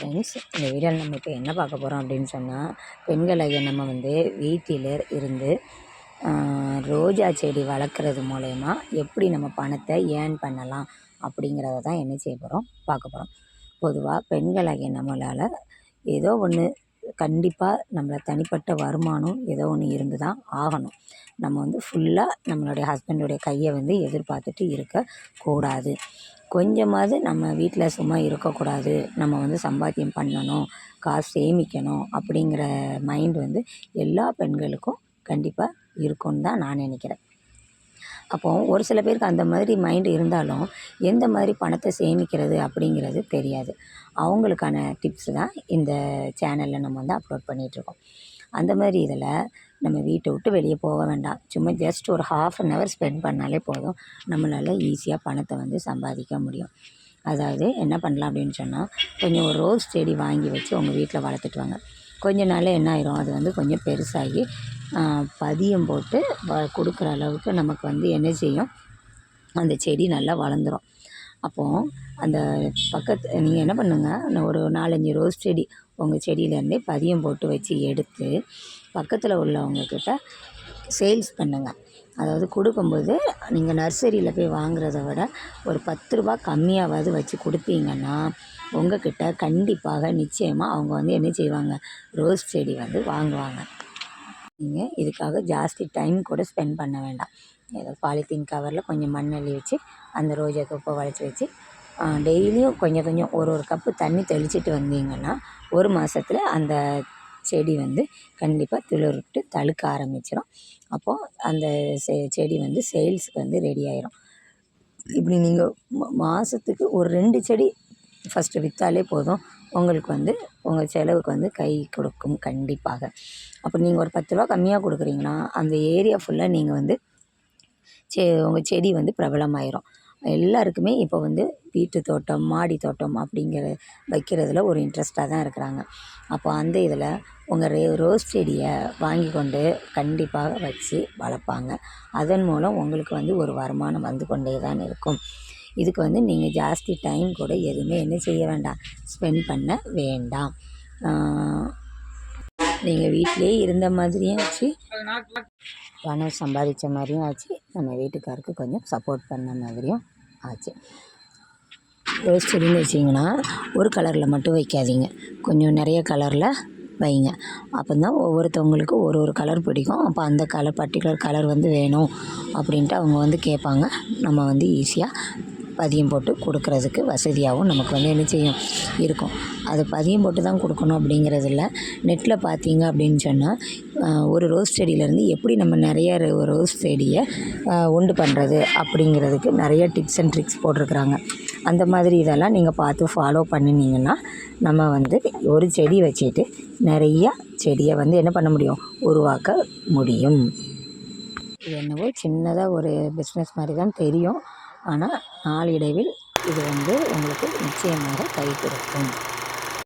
Friends இந்த வீடியோவில் நம்ம இப்போ என்ன பார்க்க போகிறோம் அப்படின்னு சொன்னால் பெண்களாகிய நம்ம வந்து வீட்டில் இருந்து ரோஜா செடி வளர்க்குறது மூலயமா எப்படி நம்ம பணத்தை ஏர்ன் பண்ணலாம் அப்படிங்கிறத தான் என்ன செய்ய போகிறோம் பார்க்க போகிறோம் பொதுவாக பெண்களாகிய நம்மளால் ஏதோ ஒன்று கண்டிப்பாக நம்மளை தனிப்பட்ட வருமானம் ஏதோ ஒன்று இருந்து தான் ஆகணும். நம்ம வந்து ஃபுல்லாக நம்மளுடைய ஹஸ்பண்டுடைய கையை வந்து எதிர்பார்த்துட்டு இருக்கக்கூடாது கொஞ்சமாவது நம்ம வீட்டில் சும்மா இருக்கக்கூடாது. நம்ம வந்து சம்பாத்தியம் பண்ணணும் காசு சேமிக்கணும் அப்படிங்கிற மைண்ட் வந்து எல்லா பெண்களுக்கும் கண்டிப்பாக இருக்கும்னு தான் நான் நினைக்கிறேன். அப்போது ஒரு சில பேருக்கு அந்த மாதிரி மைண்டு இருந்தாலும் எந்த மாதிரி பணத்தை சேமிக்கிறது அப்படிங்கிறது தெரியாது. அவங்களுக்கான டிப்ஸ் தான் இந்த சேனலில் நம்ம வந்து அப்லோட் பண்ணிகிட்ருக்கோம் அந்த மாதிரி இதில் நம்ம வீட்டை விட்டு வெளியே போக வேண்டாம். சும்மா ஜஸ்ட் ஒரு ஹாஃப் அன் ஹவர் ஸ்பெண்ட் பண்ணாலே போதும். நம்மளால் ஈஸியாக பணத்தை வந்து சம்பாதிக்க முடியும். அதாவது என்ன பண்ணலாம் அப்படின்னு சொன்னால் கொஞ்சம் ஒரு ரோஸ் செடி வாங்கி வச்சு உங்கள் வீட்டில் வளர்த்துட்டு வாங்க. கொஞ்ச நாளில் என்ன ஆயிரும்? அது வந்து கொஞ்சம் பெருசாகி பதியம் போட்டு வ கொடுக்குற அளவுக்கு நமக்கு வந்து என்ன செய்யும் அந்த செடி நல்லா வளர்ந்துரும். அப்போது அந்த பக்கத்து நீங்கள் என்ன பண்ணுங்கள் ஒரு நாலஞ்சு ரோஸ் செடி உங்கள் செடியிலேருந்தே பதியம் போட்டு வச்சு எடுத்து பக்கத்தில் உள்ளவங்கக்கிட்ட சேல்ஸ் பண்ணுங்கள் அதாவது கொடுக்கும்போது நீங்கள் நர்சரியில் போய் வாங்குறத விட ஒரு பத்து ரூபா கம்மியாவது வச்சு கொடுத்தீங்கன்னா உங்ககிட்ட கண்டிப்பாக நிச்சயமாக அவங்க வந்து என்ன செய்வாங்க? ரோஸ் செடி வந்து வாங்குவாங்க. நீங்கள் இதுக்காக ஜாஸ்தி டைம் கூட ஸ்பெண்ட் பண்ண வேண்டாம். ஏதோ பாலித்தீன் கவரில் கொஞ்சம் மண் அள்ளி வச்சு அந்த ரோஜா குப்பை வளைச்சி வச்சு டெய்லியும் கொஞ்சம் கொஞ்சம் ஒரு ஒரு கப்பு தண்ணி தெளிச்சிட்டு வந்தீங்கன்னா ஒரு மாதத்துல அந்த செடி வந்து கண்டிப்பாக துளிர்விட்டு தழுக்க ஆரம்பிச்சிடும் அப்போது அந்த செ செடி வந்து சேல்ஸுக்கு வந்து ரெடி ஆயிரும். இப்படி நீங்கள் மாதத்துக்கு ஒரு ரெண்டு செடி ஃபஸ்ட்டு விற்றாலே போதும். உங்களுக்கு வந்து உங்கள் செலவுக்கு வந்து கை கொடுக்கும் கண்டிப்பாக. அப்போ நீங்கள் ஒரு பத்து ரூபா கம்மியாக கொடுக்குறீங்கன்னா அந்த ஏரியா ஃபுல்லாக நீங்கள் வந்து செ உங்கள் செடி வந்து பிரபலமாயிரும். எல்லாருக்குமே இப்போ வந்து வீட்டு தோட்டம் மாடி தோட்டம் அப்படிங்கிற வைக்கிறதுல ஒரு இன்ட்ரெஸ்ட்டாக தான் இருக்கிறாங்க. அப்போ அந்த இதில் உங்கள் ரே ரோஸ் செடியை வாங்கி கொண்டு கண்டிப்பாக வச்சு வளர்ப்பாங்க. அதன் மூலம் உங்களுக்கு வந்து ஒரு வருமானம் வந்து கொண்டே தான் இருக்கும். இதுக்கு வந்து நீங்கள் ஜாஸ்தி டைம் கூட எதுவுமே என்ன செய்ய வேண்டாம். ஸ்பெண்ட் பண்ண வேண்டாம். நீங்கள் வீட்டிலே இருந்த மாதிரியும் ஆச்சு. பணம் சம்பாதிச்ச மாதிரியும் ஆச்சு. நம்ம வீட்டுக்காருக்கு கொஞ்சம் சப்போர்ட் பண்ண மாதிரியும் ஆச்சு. ரோஸ் செடின்னு வச்சிங்கன்னா ஒரு கலரில் மட்டும் வைக்காதீங்க. கொஞ்சம் நிறைய கலரில் வைங்க. அப்போ தான் ஒவ்வொருத்தவங்களுக்கு ஒரு ஒரு கலர் பிடிக்கும். அப்போ அந்த கலர் பர்டிகுலர் கலர் வந்து வேணும் அப்படின்ட்டு அவங்க வந்து கேட்பாங்க. நம்ம வந்து ஈஸியாக பதியம் போட்டு கொடுக்கறதுக்கு வசதியாகவும் நமக்கு வந்து என்ன செய்யும் இருக்கும். அது பதியம் போட்டு தான் கொடுக்கணும் அப்படிங்கிறது இல்லை நெட்டில் பார்த்தீங்க அப்படின்னு சொன்னால் ஒரு ரோஸ் செடியிலேருந்து எப்படி நம்ம நிறைய ரோ- ரோஸ் செடியை உண்டு பண்ணுறது அப்படிங்கிறதுக்கு நிறைய டிப்ஸ் அண்ட் ட்ரிக்ஸ் போட்டிருக்கிறாங்க. அந்த மாதிரி இதெல்லாம் நீங்கள் பார்த்து ஃபாலோ பண்ணினீங்கன்னா நம்ம வந்து ஒரு செடி வச்சுட்டு நிறைய செடியை வந்து என்ன பண்ண முடியும்? உருவாக்க முடியும். என்னவோ சின்னதாக ஒரு பிஸ்னஸ் மாதிரி தான் தெரியும். ஆனால் நாளடைவில் இது வந்து உங்களுக்கு நிச்சயமாக கை கொடுக்கும்.